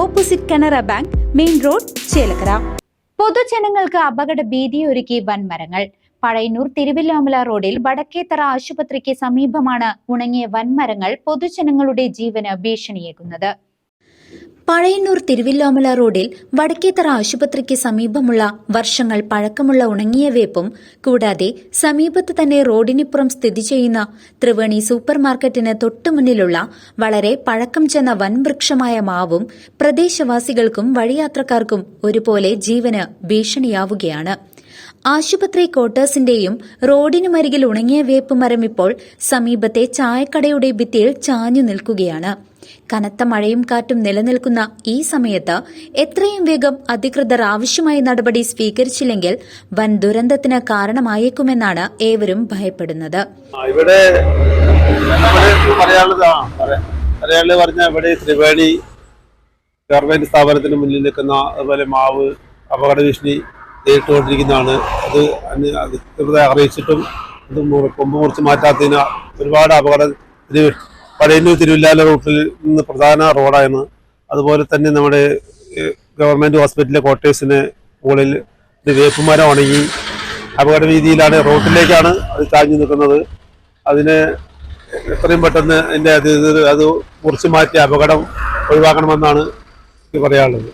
opposite Canara bank main road Chelakkara. പൊതുജനങ്ങൾക്ക് അപകട ഭീതിയൊരുക്കി വൻമരങ്ങൾ പഴയന്നൂർ തിരുവില്ലാമല റോഡിൽ വടക്കേത്തറ ആശുപത്രിക്ക് സമീപമാണ് ഉണങ്ങിയ വൻമരങ്ങൾ പൊതുജനങ്ങളുടെ ജീവന് ഭീഷണിയേകുന്നത്. പഴയന്നൂർ തിരുവില്ലോമല റോഡിൽ വടക്കേത്തറ ആശുപത്രിക്ക് സമീപമുള്ള വർഷങ്ങൾ പഴക്കമുള്ള ഉണങ്ങിയ വേപ്പും കൂടാതെ സമീപത്ത് തന്നെ റോഡിനിപ്പുറം സ്ഥിതി ചെയ്യുന്ന ത്രിവേണി സൂപ്പർ മാർക്കറ്റിന് തൊട്ടുമുന്നിലുള്ള വളരെ പഴക്കം ചെന്ന വൻവൃക്ഷമായ മാവും പ്രദേശവാസികൾക്കും വഴിയാത്രക്കാർക്കും ഒരുപോലെ ജീവന് ഭീഷണിയാവുകയാണ്. ആശുപത്രി ക്വാർട്ടേഴ്സിന്റെയും റോഡിനുമരികിൽ ഉണങ്ങിയ വേപ്പ് മരം ഇപ്പോൾ സമീപത്തെ ചായക്കടയുടെ ഭിത്തിയിൽ ചാഞ്ഞു നിൽക്കുകയാണ്. കനത്ത മഴയും കാറ്റും നിലനിൽക്കുന്ന ഈ സമയത്ത് എത്രയും വേഗം അധികൃതർ ആവശ്യമായ നടപടി സ്വീകരിച്ചില്ലെങ്കിൽ വൻ ദുരന്തത്തിന് കാരണമായേക്കുമെന്നാണ് ഏവരും ഭയപ്പെടുന്നത്. ഇവിടെ പറഞ്ഞ ഇവിടെ ത്രിവേണി ഗവൺമെന്റ് സ്ഥാപനത്തിന് മുന്നിൽ നിൽക്കുന്ന അതുപോലെ മാവ് അപകട ഭീഷണി നേരിട്ടുകൊണ്ടിരിക്കുന്നതാണ്. അത് അധികൃതരെ അറിയിച്ചിട്ടും ഇത് കൊമ്പ് മുറിച്ച് മാറ്റാത്തതിനാൽ ഒരുപാട് അപകടം തിരു പഴയന്നൂർ തിരുവില്ലാല റൂട്ടിൽ നിന്ന് പ്രധാന റോഡാണ്. അതുപോലെ തന്നെ നമ്മുടെ ഗവൺമെന്റ് ഹോസ്പിറ്റലിലെ ക്വാർട്ടേഴ്സിന് മുകളിൽ വേപ്പുമരം ഉണങ്ങി അപകട രീതിയിലാണ് റോട്ടിലേക്കാണ് അത് ചാഞ്ഞു നിൽക്കുന്നത്. അതിന് എത്രയും പെട്ടെന്ന് അതിന്റെ അത് അത് മുറിച്ചു മാറ്റി അപകടം ഒഴിവാക്കണമെന്നാണ് എനിക്ക് പറയാനുള്ളത്.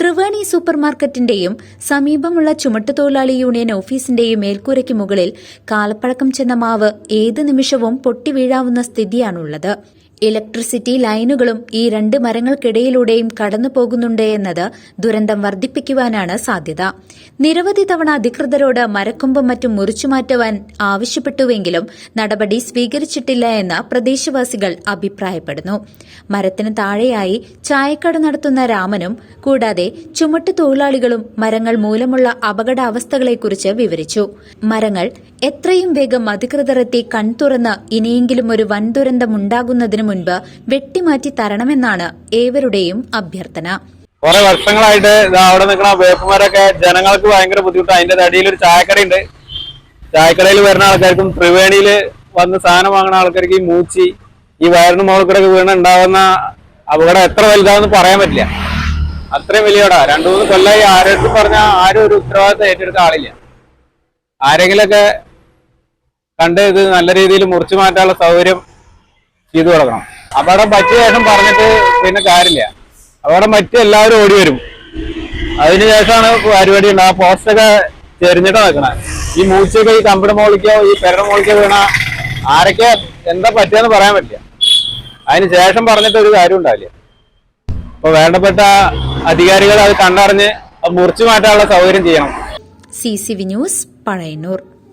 ത്രിവേണി സൂപ്പർ മാർക്കറ്റിന്റെയും സമീപമുള്ള ചുമട്ടുതൊഴിലാളി യൂണിയൻ ഓഫീസിന്റെയും മേൽക്കൂരയ്ക്ക് മുകളിൽ കാലപ്പഴക്കം ചെന്ന മാവ് ഏത് നിമിഷവും പൊട്ടി വീഴാവുന്ന സ്ഥിതിയാണുള്ളത്. ഇലക്ട്രിസിറ്റി ലൈനുകളും ഈ രണ്ട് മരങ്ങൾക്കിടയിലൂടെയും കടന്നു പോകുന്നുണ്ട് എന്നത് ദുരന്തം വർദ്ധിപ്പിക്കുവാനാണ് സാധ്യത. നിരവധി തവണ അധികൃതരോട് മരക്കൊമ്പും മറ്റും മുറിച്ചുമാറ്റുവാൻ ആവശ്യപ്പെട്ടുവെങ്കിലും നടപടി സ്വീകരിച്ചിട്ടില്ല എന്ന് പ്രദേശവാസികൾ അഭിപ്രായപ്പെടുന്നു. മരത്തിന് താഴെയായി ചായക്കട നടത്തുന്ന രാമനും കൂടാതെ ചുമട്ട് തൊഴിലാളികളും മരങ്ങൾ മൂലമുള്ള അപകടാവസ്ഥകളെക്കുറിച്ച് വിവരിച്ചു. മരങ്ങൾ എത്രയും വേഗം അധികൃതർ എത്തി കൺതുറന്ന് ഇനിയെങ്കിലും ഒരു വൻ മുൻപ് വെട്ടിമാറ്റി തരണമെന്നാണ് ഏവരുടെയും അഭ്യർത്ഥന. കുറെ വർഷങ്ങളായിട്ട് അവിടെ നിൽക്കുന്ന വേപ്പുമാരൊക്കെ ജനങ്ങൾക്ക് ഭയങ്കര ബുദ്ധിമുട്ടാണ് അതിന്റെ അടിയിൽ ഒരു ചായക്കട ഉണ്ട് ചായക്കടയിൽ വരുന്ന ആൾക്കാർക്കും ത്രിവേണിയിൽ വന്ന് സാധനം വാങ്ങുന്ന ആൾക്കാർക്ക് ഈ മൂച്ചി ഈ വയറിന് മുകളിൽ വീണ് ഉണ്ടാവുന്ന അപകടം എത്ര വലുതാണെന്ന് പറയാൻ പറ്റില്ല. അത്രയും വലിയടാ രണ്ടു മൂന്ന് കൊല്ലമായി ആരോടും പറഞ്ഞാൽ ആരും ഒരു ഉത്തരവാദിത്തം ഏറ്റെടുത്ത ആളില്ല. ആരെങ്കിലൊക്കെ കണ്ട് ഇത് നല്ല രീതിയിൽ മുറിച്ചു മാറ്റാനുള്ള സൗകര്യം ചെയ്തു കൊടുക്കണം. അപകടം പറ്റിയ ശേഷം പറഞ്ഞിട്ട് പിന്നെ കാര്യമില്ല. അപകടം പറ്റി എല്ലാവരും ഓടി വരും. അതിനുശേഷമാണ് പരിപാടി ഉണ്ട് ആ പോസ്റ്റൊക്കെ ചെരിഞ്ഞിട്ട് നിൽക്കണേ. ഈ മൂച്ചയൊക്കെ ഈ കമ്പിട മോളിക്കോ ഈ പെരട മോളിക്കോ വീണ ആരൊക്കെ എന്താ പറ്റിയെന്ന് പറയാൻ പറ്റില്ല. അതിന് ശേഷം പറഞ്ഞിട്ട് ഒരു കാര്യം ഉണ്ടാവില്ല. അപ്പൊ വേണ്ടപ്പെട്ട അധികാരികൾ അത് കണ്ടറിഞ്ഞ് അത് മുറിച്ചു മാറ്റാനുള്ള സൗകര്യം ചെയ്യണം. C C V news Pazhayannur.